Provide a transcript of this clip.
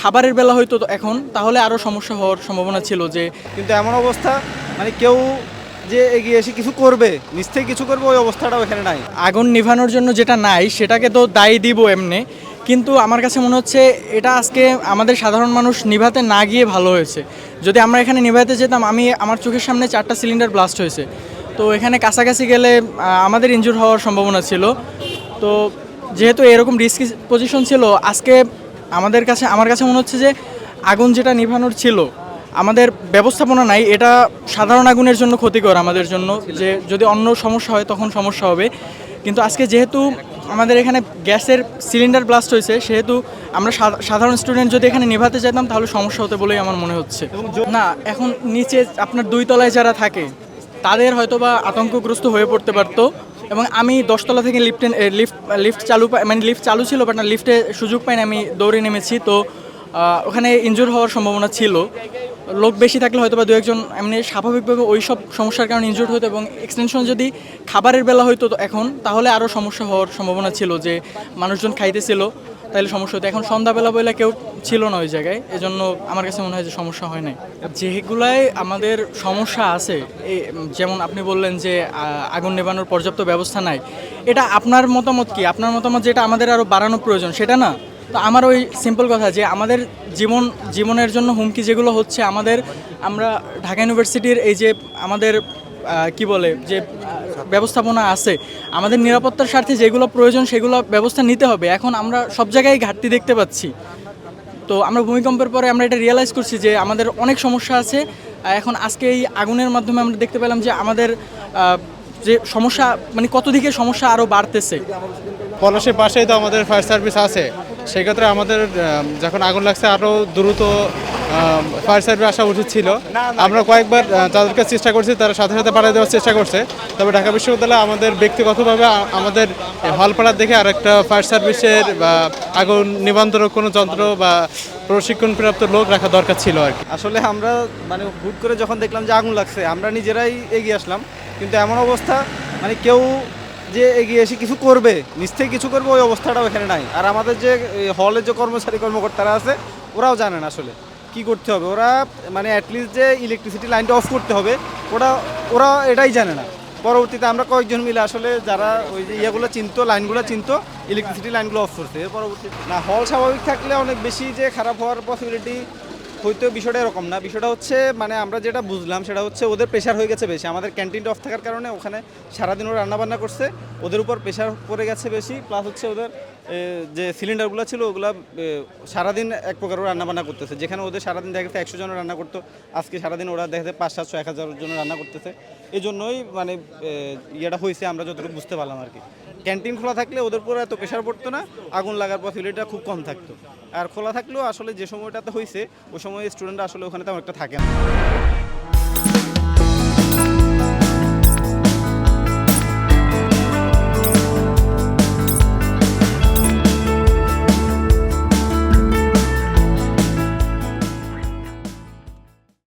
খাবারের বেলা হয়তো তো এখন তাহলে আরও সমস্যা হওয়ার সম্ভাবনা ছিল যে কিন্তু এমন অবস্থা মানে কেউ যে এগিয়ে এসে কিছু করবে নিশ্চয়ই কিছু করবে ওই অবস্থাটাও এখানে নাই। আগুন নিভানোর জন্য যেটা নাই সেটাকে তো দায়ী দিব এমনি। কিন্তু আমার কাছে মনে হচ্ছে এটা আজকে আমাদের সাধারণ মানুষ নিভাতে না গিয়ে ভালো হয়েছে। যদি আমরা এখানে নিভাতে যেতাম আমি আমার চোখের সামনে চারটা সিলিন্ডার ব্লাস্ট হয়েছে। তো এখানে কাছাকাছি গেলে আমাদের ইনজুর হওয়ার সম্ভাবনা ছিল। তো যেহেতু এরকম রিস্কি পজিশন ছিল আজকে আমাদের কাছে, আমার কাছে মনে হচ্ছে যে আগুন যেটা নিভানোর ছিল, আমাদের ব্যবস্থাপনা নাই, এটা সাধারণ আগুনের জন্য ক্ষতিকর আমাদের জন্য, যে যদি অন্য সমস্যা হয় তখন সমস্যা হবে। কিন্তু আজকে যেহেতু আমাদের এখানে গ্যাসের সিলিন্ডার ব্লাস্ট হয়েছে, সেহেতু আমরা সাধারণ স্টুডেন্ট যদি এখানে নেভাতে যেতাম, তাহলে সমস্যা হতে বলেই আমার মনে হচ্ছে। না, এখন নিচে আপনার দুই তলায় যারা থাকে, তাদের হয়তো বা আতঙ্কগ্রস্ত হয়ে পড়তে পারতো। এবং আমি দশতলা থেকে লিফটে লিফট লিফট চালু মানে লিফট চালু ছিল বাট না লিফটে সুযোগ পাইনি, আমি দৌড়ে নেমেছি। তো ওখানে ইনজুর হওয়ার সম্ভাবনা ছিল। লোক বেশি থাকলে হয়তো বা দু একজন, এমনি স্বাভাবিকভাবে ওই সব সমস্যার কারণে ইনজুর হতো এবং এক্সটেনশন যদি খাবারের বেলা হতো তো এখন, তাহলে আরও সমস্যা হওয়ার সম্ভাবনা ছিল যে মানুষজন খাইতেছিল। তাহলে সমস্যা হতো। এখন সন্ধ্যাবেলা বলে কেউ ছিল না ওই জায়গায়, এজন্য আমার কাছে মনে হয় যে সমস্যা হয় নাই। যেগুলাই আমাদের সমস্যা আছে যেমন আপনি বললেন যে আগুন নেবানোর পর্যাপ্ত ব্যবস্থা নাই, এটা আপনার মতামত কি? আপনার মতামত যেটা আমাদের আরও বাড়ানো প্রয়োজন, সেটা না? তো আমার ওই সিম্পল কথা যে, আমাদের জীবন, জীবনের জন্য হুমকি যেগুলো হচ্ছে, আমাদের, আমরা ঢাকা ইউনিভার্সিটির এই যে আমাদের কি বলে, যে ব্যবস্থাপনা আছে, আমাদের নিরাপত্তার স্বার্থে যেগুলো প্রয়োজন সেগুলো ব্যবস্থা নিতে হবে। এখন আমরা সব জায়গায় ঘাটতি দেখতে পাচ্ছি। তো আমরা ভূমিকম্পের পরে আমরা এটা রিয়েলাইজ করছি যে আমাদের অনেক সমস্যা আছে। এখন আজকে এই আগুনের মাধ্যমে আমরা দেখতে পেলাম যে আমাদের যে সমস্যা মানে কত দিকে সমস্যা আরও বাড়তেছে। পলাশের পাশেই তো আমাদের ফায়ার সার্ভিস আছে। সেক্ষেত্রে আমাদের যখন আগুন লাগছে আরও দ্রুত ফায়ার সার্ভিস আসা উচিত ছিল। আমরা কয়েকবার তাদেরকে চেষ্টা করছি, তারা সাথে সাথে পাঠিয়ে দেওয়ার চেষ্টা করছে। তবে ঢাকা বিশ্ববিদ্যালয় আমাদের ব্যক্তিগতভাবে আমাদের হলপাড়ার দেখে আর একটা ফায়ার সার্ভিসের, বা, আগুন নিবন্ধন কোনো যন্ত্র বা, প্রশিক্ষণপ্রাপ্ত লোক রাখা দরকার ছিল আর কি। আসলে আমরা মানে হুট করে যখন দেখলাম যে আগুন লাগছে, আমরা নিজেরাই এগিয়ে আসলাম। কিন্তু এমন অবস্থা মানে কেউ যে এগিয়ে এসে কিছু করবে নিশ্চয়ই কিছু করবে, ওই অবস্থাটাও এখানে নাই। আর আমাদের যে হলের যে কর্মচারী কর্মকর্তারা আছে, ওরাও জানেন আসলে। কি করতে হবে? ওরা মানে অ্যাটলিস্ট যে ইলেকট্রিসিটি লাইনটা অফ করতে হবে, ওরা ওরা এটাই জানে না। পরবর্তীতে আমরা কয়েকজন মিলে আসলে যারা ওই যে ইয়েগুলো চিনতো লাইনগুলো চিনতো ইলেকট্রিসিটি লাইনগুলো অফ করতে এর পরবর্তী না হল স্বাভাবিক থাকলে অনেক বেশি যে খারাপ হওয়ার পসিবিলিটি হয়তো বিষয়টা এরকম না। বিষয়টা হচ্ছে মানে আমরা যেটা বুঝলাম সেটা হচ্ছে ওদের প্রেশার হয়ে গেছে বেশি। আমাদের ক্যান্টিনটা অফ থাকার কারণে ওখানে সারাদিন ওরা রান্নাবান্না করছে, ওদের উপর প্রেশার পড়ে গেছে বেশি। প্লাস হচ্ছে ওদের যে সিলিন্ডারগুলো ছিল, ওগুলো সারাদিন এক প্রকার রান্নাবান্না করতেছে। যেখানে ওদের সারাদিন দেখা যাচ্ছে একশো জন রান্না করতো, আজকে সারাদিন ওরা দেখা যাচ্ছে পাঁচ সাতশো এক হাজার জন রান্না করতেছে। এই জন্যই মানে ইয়েটা হয়েছে আমরা যতটুকু বুঝতে পারলাম আর কি। ক্যান্টিন খোলা থাকলে ওদের উপর এত প্রেশার পড়তো না, আগুন লাগার পসিবিলিটিটা খুব কম থাকতো। আর খোলা থাকলেও আসলে যে সময়টাতে হয়েছে ওই সময় স্টুডেন্টরা আসলে ওখানে তেমন একটা থাকে না।